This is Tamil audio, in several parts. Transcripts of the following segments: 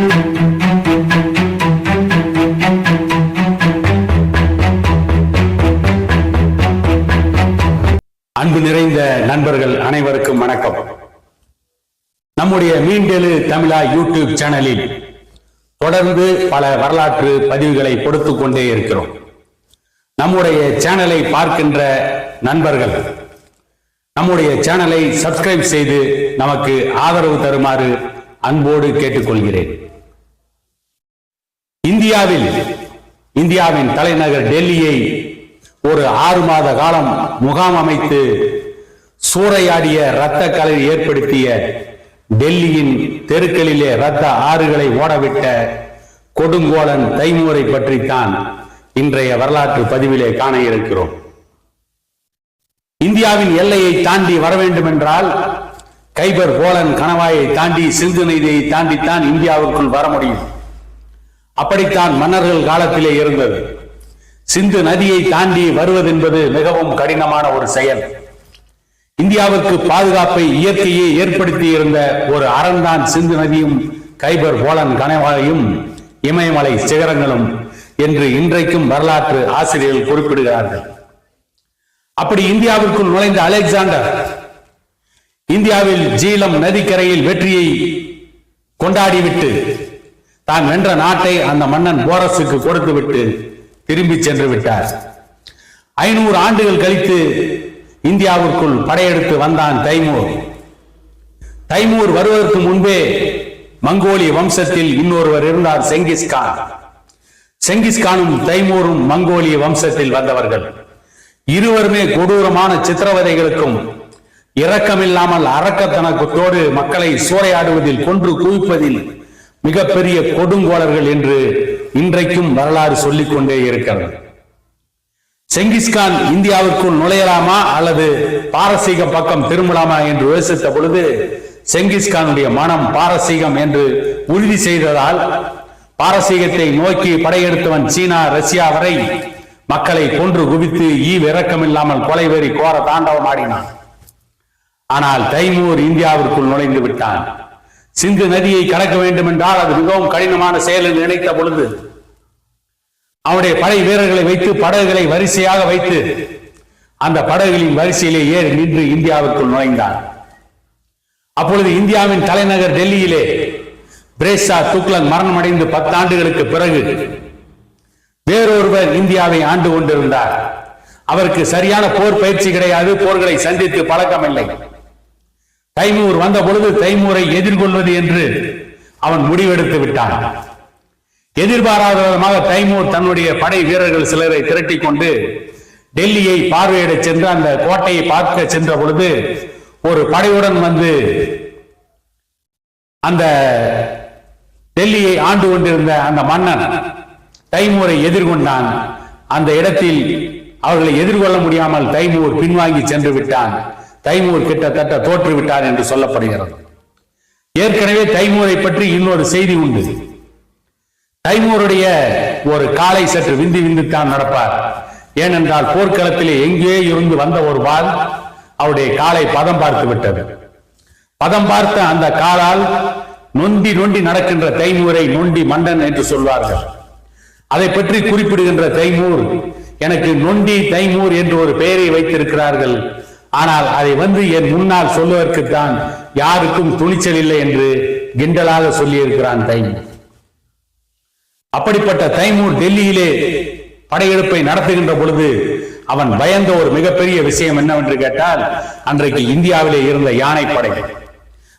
அன்பு நிறைந்த நண்பர்கள் அனைவருக்கும் வணக்கம். நம்முடைய மீண்டெழு தமிழா யூடியூப் சேனலில் தொடர்ந்து பல வரலாற்று பதிவுகளை கொடுத்து கொண்டே இருக்கிறோம். நம்முடைய சேனலை பார்க்கின்ற நண்பர்கள் நம்முடைய சேனலை சப்ஸ்கிரைப் செய்து நமக்கு ஆதரவு தருமாறு அன்போடு கேட்டுக்கொள்கிறேன். இந்தியாவில் இந்தியாவின் தலைநகர் டெல்லியை ஒரு ஆறு மாத காலம் முகாம் அமைத்து சூறையாடிய இரத்த கலை ஏற்படுத்திய டெல்லியின் தெருக்களிலே இரத்த ஆறுகளை ஓடவிட்ட கொடுங்கோலன் தைமூரை பற்றித்தான் இன்றைய வரலாற்று பதிவிலே காண இருக்கிறோம். இந்தியாவின் எல்லையை தாண்டி வர வேண்டும் என்றால் கைபர் கோலன் கணவாயை தாண்டி சிந்து நதியை தாண்டித்தான் இந்தியாவுக்குள் வர முடியும். அப்படித்தான் மன்னர்கள் காலத்திலே இருந்தது. சிந்து நதியை தாண்டி வருவதென்பது மிகவும் கடினமான ஒரு செயல். இந்தியாவுக்கு பாதுகாப்பை இயற்கையே ஏற்படுத்தி இருந்த ஒரு அறந்தான் சிந்து நதியும் கைபர் போலன் கனவாயும் இமயமலை சிகரங்களும் என்று இன்றைக்கும் வரலாற்று ஆசிரியர்கள் குறிப்பிடுகிறார்கள். அப்படி இந்தியாவிற்குள் நுழைந்த அலெக்சாண்டர் இந்தியாவில் ஜீலம் நதிக்கரையில் வெற்றியை கொண்டாடிவிட்டு தான் வென்ற நாட்டை அந்த மன்னன் போரஸுக்கு கொடுத்துவிட்டு திரும்பி சென்று விட்டார். ஐநூறு ஆண்டுகள் கழித்து இந்தியாவிற்குள் படையெடுத்து வந்தான் தைமூர். தைமூர் வருவதற்கு முன்பே மங்கோலிய வம்சத்தில் இன்னொருவர் இருந்தார் செங்கிஸ்கான் செங்கிஸ்கானும் தைமூரும் மங்கோலிய வம்சத்தில் வந்தவர்கள். இருவருமே கொடூரமான சித்திரவதைகளுக்கும் இரக்கமில்லாமல் அரக்கத்தனத்தோடு மக்களை சூறையாடுவதில் கொன்று குவிப்பதில் மிகப்பெரிய கொடுங்கோளர்கள் என்று இன்றைக்கும் வரலாறு சொல்லிக் கொண்டே இருக்கிறது செங்கிஸ்கான் இந்தியாவிற்குள் நுழையலாமா அல்லது பாரசீக பக்கம் திரும்பலாமா என்று யோசித்த பொழுது செங்கிஸ்கானுடைய மனம் பாரசீகம் என்று உறுதி செய்ததால் பாரசீகத்தை நோக்கி படையெடுத்தவன் சீனா ரஷ்யா வரை மக்களை கொன்று குவித்து ஈவ் கொலை கொலைவெறி கோர தாண்டவம் ஆடினான் ஆனால் தைமூர் இந்தியாவிற்குள் நுழைந்து விட்டான். சிந்து நதியை கடக்க வேண்டும் என்றால் அது மிகவும் கடினமான செயலில் நினைத்த பொழுது அவனுடைய படை வீரர்களை வைத்து படகுகளை வரிசையாக வைத்து அந்த படகுகளின் வரிசையிலே ஏறி நின்று இந்தியாவிற்குள் நுழைந்தான் அப்பொழுது இந்தியாவின் தலைநகர் டெல்லியிலே பிரேஷா துக்ளக் மரணமடைந்து பத்தாண்டுகளுக்கு பிறகு வேறொருவர் இந்தியாவை ஆண்டு கொண்டிருந்தார். அவருக்கு சரியான போர் பயிற்சி கிடையாது போர்களை சந்தித்து பழக்கமில்லை. தைமூர் வந்த பொழுது தைமூரை எதிர்கொள்வது என்று அவன் முடிவெடுத்து விட்டான். எதிர்பாராத விதமாக தைமூர் தன்னுடைய படை வீரர்கள் சிலரை திரட்டி கொண்டு டெல்லியை பார்வையிட சென்று அந்த கோட்டையை பார்க்க சென்ற பொழுது ஒரு படையுடன் வந்து அந்த டெல்லியை ஆண்டு கொண்டிருந்த அந்த மன்னன் தைமூரை எதிர்கொண்டான். அந்த இடத்தில் அவர்களை எதிர்கொள்ள முடியாமல் தைமூர் பின்வாங்கி சென்று விட்டான். தைமூர் கிட்டத்தட்ட தோற்றுவிட்டார் என்று சொல்லப்படுகிறது. ஏற்கனவே தைமூரை பற்றி இன்னொரு செய்தி உண்டு. தைமூருடைய ஒரு காலை சற்று விந்தி விந்துத்தான் நடப்பார். ஏனென்றால் போர்க்களத்திலே எங்கே இருந்து வந்த ஒரு வால் அவருடைய காலை பதம் பார்த்து விட்டது. பதம் பார்த்த அந்த காலால் நொண்டி நொண்டி நடக்கின்ற தைமூரை நொண்டி மண்டன் என்று சொல்வார்கள். அதை பற்றி குறிப்பிடுகின்ற தைமூர் எனக்கு நொண்டி தைமூர் என்று ஒரு பெயரை வைத்திருக்கிறார்கள். ஆனால் அதை வந்து என் முன்னால் சொல்லுவதற்குத்தான் யாருக்கும் துணிச்சல் இல்லை என்று கிண்டலாக சொல்லியிருக்கிறான் தைமூர். அப்படிப்பட்ட தைமூர் டெல்லியிலே படையெடுப்பை நடத்துகின்ற பொழுது அவன் பயந்த ஒரு மிகப்பெரிய விஷயம் என்னவென்று கேட்டால் அன்றைக்கு இந்தியாவிலே இருந்த யானைப்படை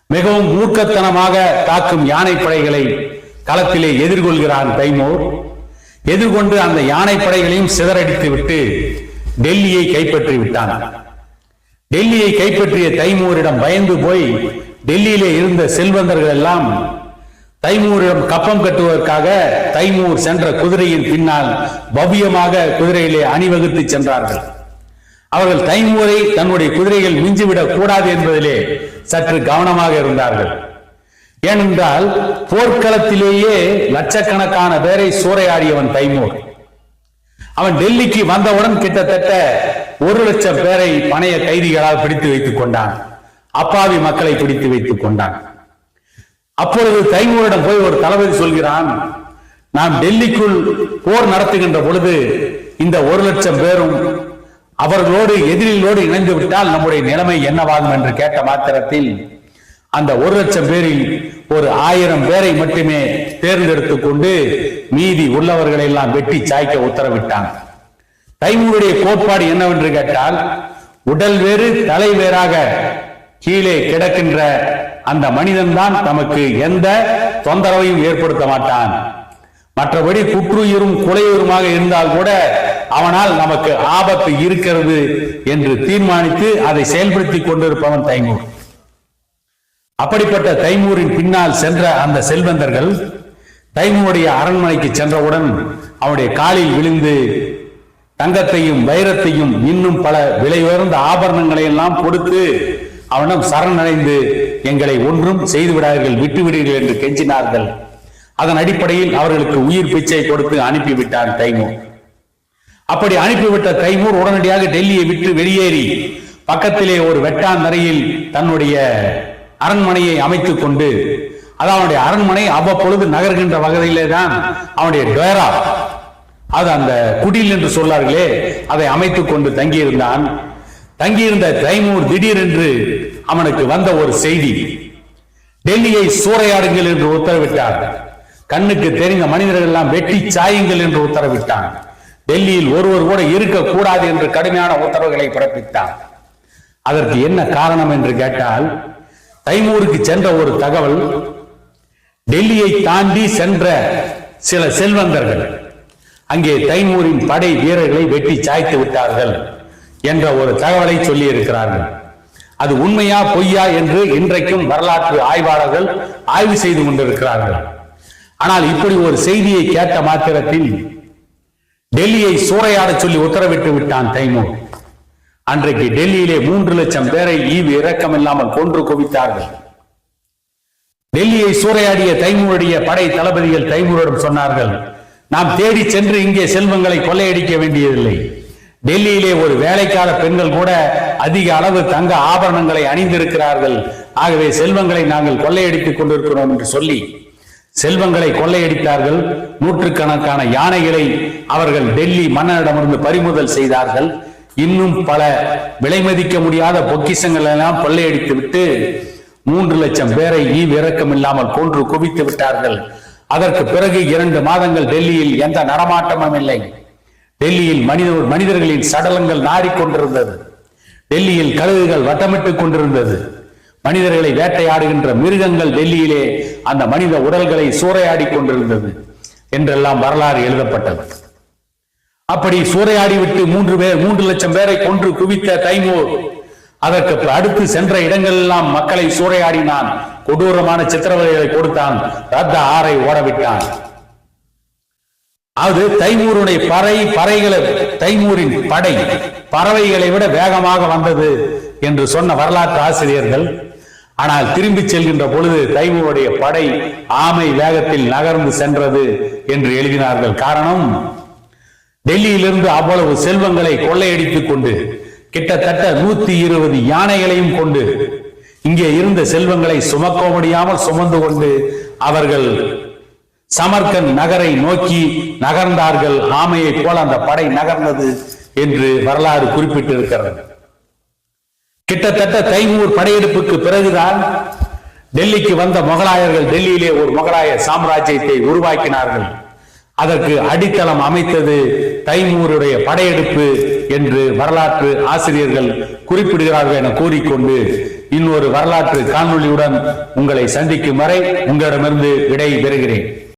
மிகவும் மூர்க்கத்தனமாக தாக்கும் யானைப்படைகளை களத்திலே எதிர்கொள்கிறான் தைமூர். எதிர்கொண்டு அந்த யானைப்படைகளையும் சிதறடித்து விட்டு டெல்லியை கைப்பற்றி விட்டான் டெல்லியை கைப்பற்றிய தைமூரிடம் பயந்து போய் டெல்லியிலே இருந்த செல்வந்தர்கள் எல்லாம் தைமூரிடம் கப்பம் கட்டுவதற்காக தைமூர் சென்ற குதிரையின் பின்னால் பவ்யமாக குதிரையிலே அணிவகுத்து சென்றார்கள். அவர்கள் தைமூரை தன்னுடைய குதிரைகள் மிஞ்சிவிடக் கூடாது என்பதிலே சற்று கவனமாக இருந்தார்கள். ஏனென்றால் போர்க்களத்திலேயே லட்சக்கணக்கான பேரை சூறையாடியவன் தைமூர். அவன் டெல்லிக்கு வந்தவுடன் கிட்டத்தட்ட ஒரு லட்சம் பேரை பணைய கைதிகளால் பிடித்து வைத்துக் கொண்டான். அப்பாவி மக்களை பிடித்து வைத்துக் கொண்டான். அப்பொழுது தைமூரிடம் போய் ஒரு தளபதி சொல்கிறான் நாம் டெல்லிக்குள் போர் நடத்துகின்ற பொழுது இந்த ஒரு லட்சம் பேரும் அவர்களோடு எதிரிகளோடு இணைந்து விட்டால் நம்முடைய நிலைமை என்னவாகும்? என்று கேட்ட மாத்திரத்தில் அந்த ஒரு லட்சம் பேரில் ஒரு ஆயிரம் பேரை மட்டுமே தேர்ந்தெடுத்து கொண்டு மீதி உள்ளவர்களை எல்லாம் வெட்டி சாய்க்க உத்தரவிட்டான் தைமூருடைய கோட்பாடு என்னவென்று கேட்டால் உடல் வேறு தலை வேறாக கீழே கிடக்கின்ற அந்த மனிதன்தான் தமக்கு எந்த தொந்தரவையும் ஏற்படுத்த மாட்டான். மற்றபடி குற்றுயிரும் குலையுருமாக இருந்தால் கூட அவனால் நமக்கு ஆபத்து இருக்கிறது என்று தீர்மானித்து அதை செயல்படுத்திக் கொண்டிருப்பவன் தைமூர். அப்படிப்பட்ட தைமூரின் பின்னால் சென்ற அந்த செல்வந்தர்கள் தைமூருடைய அரண்மனைக்கு சென்றவுடன் அவனுடைய காலில் விழுந்து தங்கத்தையும் வைரத்தையும் இன்னும் பல விலை உயர்ந்த ஆபரணங்களை எல்லாம் கொடுத்து அவனிடம் சரணடைந்து எங்களை ஒன்றும் செய்து விடாதீர்கள் என்று கெஞ்சினார்கள். அதன் அடிப்படையில் அவர்களுக்கு உயிர் பிச்சை கொடுத்து அனுப்பிவிட்டான் தைமூர். அப்படி அனுப்பிவிட்ட தைமூர் உடனடியாக டெல்லியை விட்டு வெளியேறி பக்கத்திலே ஒரு வெட்டான் நரையில் தன்னுடைய அரண்மனையை அமைத்துக் கொண்டு அது அவனுடைய அரண்மனை அவ்வப்பொழுது நகர்கின்ற வகையிலே தான் அவனுடைய டொயரா. அது அந்த குடில் என்று சொல்லார்களே அதை அமைத்துக் கொண்டு தங்கியிருந்தான். தங்கியிருந்த தைமூர் திடீரென்று அவனுக்கு வந்த ஒரு செய்தி. டெல்லியை சூறையாடுங்கள் என்று உத்தரவிட்டார். கண்ணுக்கு தெரிந்த மனிதர்கள் எல்லாம் வெட்டி சாயுங்கள் என்று உத்தரவிட்டான். டெல்லியில் ஒருவர் கூட இருக்கக்கூடாது என்று கடுமையான உத்தரவுகளை பிறப்பித்தார் அதற்கு என்ன காரணம் என்று கேட்டால் தைமூருக்கு சென்ற ஒரு தகவல் டெல்லியை தாண்டி சென்ற சில செல்வந்தர்கள் அங்கே தைமூரின் படை வீரர்களை வெட்டி சாய்த்து விட்டார்கள் என்ற ஒரு தகவலை சொல்லி இருக்கிறார்கள் அது உண்மையா பொய்யா என்று இன்றைக்கும் வரலாற்று ஆய்வாளர்கள் ஆய்வு செய்து கொண்டிருக்கிறார்கள். ஆனால் இப்படி ஒரு செய்தியை கேட்ட மாத்திரத்தில் டெல்லியை சூறையாட சொல்லி உத்தரவிட்டு விட்டான் தைமூர். அன்றைக்கு டெல்லியிலே மூன்று லட்சம் பேரை ஈவு இரக்கம் இல்லாமல் கொன்று குவித்தார்கள். டெல்லியை சூறையாடிய தைமூருடைய படை தளபதிகள் தைமூரிடம் சொன்னார்கள் நாம் தேடி சென்று இங்கே செல்வங்களை கொள்ளையடிக்க வேண்டியதில்லை. டெல்லியிலே ஒரு வேலைக்கார பெண்கள் கூட அதிக அளவு தங்க ஆபரணங்களை அணிந்திருக்கிறார்கள். ஆகவே செல்வங்களை நாங்கள் கொள்ளையடித்துக் கொண்டிருக்கிறோம் என்று சொல்லி செல்வங்களை கொள்ளையடித்தார்கள். நூற்றுக்கணக்கான யானைகளை அவர்கள் டெல்லி மன்னனிடமிருந்து பறிமுதல் செய்தார்கள். இன்னும் பல விலை மதிக்க முடியாத பொக்கிஷங்கள் எல்லாம் கொள்ளையடித்து விட்டு மூன்று லட்சம் பேரை ஈவிரக்கம் இல்லாமல் கொன்று குவித்து விட்டார்கள். அதற்கு பிறகு இரண்டு மாதங்கள் டெல்லியில் எந்த நடமாட்டமும் இல்லை. டெல்லியில் மனித மனிதர்களின் சடலங்கள் நாடிக்கொண்டிருந்தது டெல்லியில் கழுகுகள் வட்டமிட்டுக் கொண்டிருந்தது. மனிதர்களை வேட்டையாடுகின்ற மிருகங்கள் டெல்லியிலே அந்த மனித உடல்களை சூறையாடி கொண்டிருந்தது என்றெல்லாம் வரலாறு எழுதப்பட்டது. அப்படி சூறையாடி விட்டு மூன்று பேர் மூன்று லட்சம் பேரை கொன்று குவித்த தைமூர். அதற்கு அடுத்து சென்ற இடங்கள் எல்லாம் மக்களை சூறையாடினான். கொடூரமான சித்திரவதைகளை கொடுத்தான். ரத்த ஆறை ஓடவிட்டான். அது தைமூருடைய பறை பறைகளை தைமூரின் படை பறவைகளை விட வேகமாக வந்தது என்று சொன்ன வரலாற்று ஆசிரியர்கள். ஆனால் திரும்பி செல்கின்ற பொழுது தைமூருடைய படை ஆமை வேகத்தில் நகர்ந்து சென்றது என்று எழுதினார்கள். காரணம் டெல்லியிலிருந்து அவ்வளவு செல்வங்களை கொள்ளையடித்துக் கொண்டு கிட்டத்தட்ட நூத்தி இருபது யானைகளையும் கொண்டு இங்கே இருந்த செல்வங்களை சுமக்க முடியாமல் சுமந்து கொண்டு அவர்கள் சமர்கன் நகரை நோக்கி நகர்ந்தார்கள். ஆமையைப் போல அந்த படை நகர்ந்தது என்று வரலாறு குறிப்பிட்டிருக்கிறது. கிட்டத்தட்ட தைமூர் படையெடுப்புக்கு பிறகுதான் டெல்லிக்கு வந்த முகலாயர்கள் டெல்லியிலே ஒரு முகலாய சாம்ராஜ்யத்தை உருவாக்கினார்கள். அதற்கு அடித்தளம் அமைத்தது தைமூருடைய படையெடுப்பு என்று வரலாற்று ஆசிரியர்கள் குறிப்பிடுகிறார்கள் என கூறிக்கொண்டு இன்னொரு வரலாற்று காணொளியுடன் உங்களை சந்திக்கும் வரை உங்களிடமிருந்து விடை பெறுகிறேன்